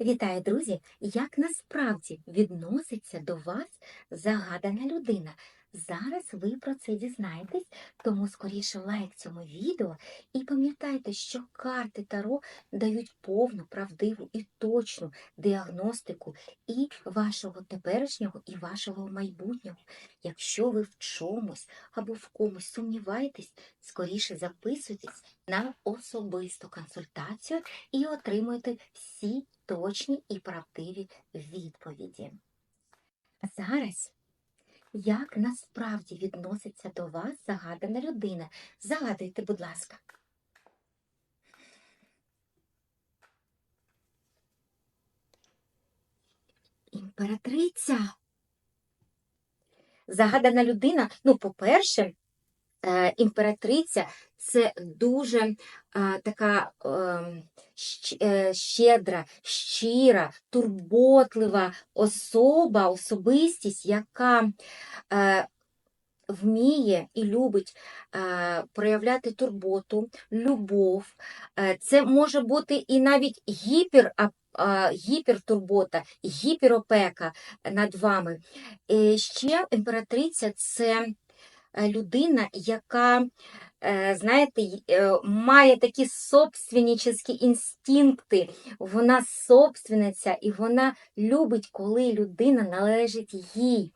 Вітаю, друзі! Як насправді відноситься до вас загадана людина? Зараз ви про це дізнаєтесь, тому скоріше лайк цьому відео і пам'ятайте, що карти Таро дають повну, правдиву і точну діагностику і вашого теперішнього, і вашого майбутнього. Якщо ви в чомусь або в комусь сумніваєтесь, скоріше записуйтесь на особисту консультацію і отримуєте всі точні і правдиві відповіді. Зараз, як насправді відноситься до вас загадана людина? Загадуйте, будь ласка. Імператриця. Загадана людина, ну, по-перше, імператриця це дуже е, така е, щ- е, щедра, щира, турботлива особа, особистість, яка е, вміє і любить е, проявляти турботу, любов. Е, це може бути і навіть гіпер, гіпертурбота, гіперопека над вами. Е, ще імператриця це е, людина, яка, е, знаєте, е, має такі собственническі інстинкти. Вона собственниця, і вона любить, коли людина належить їй.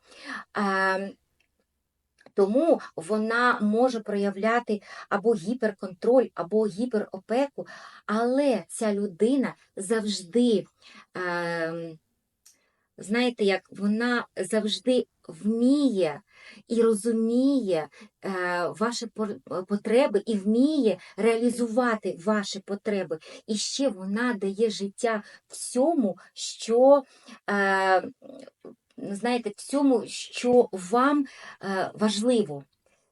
Тому вона може проявляти або гіперконтроль, або гіперопеку, але ця людина завжди, е, знаєте, як вона завжди вміє і розуміє е, ваші потреби і вміє реалізувати ваші потреби. І ще вона дає життя всьому, що. Е, знаєте, всьому, що вам е, важливо.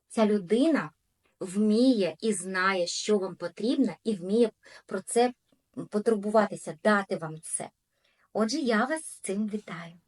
Ця людина вміє і знає, що вам потрібно, і вміє про це потурбуватися, дати вам це. Отже, я вас з цим вітаю.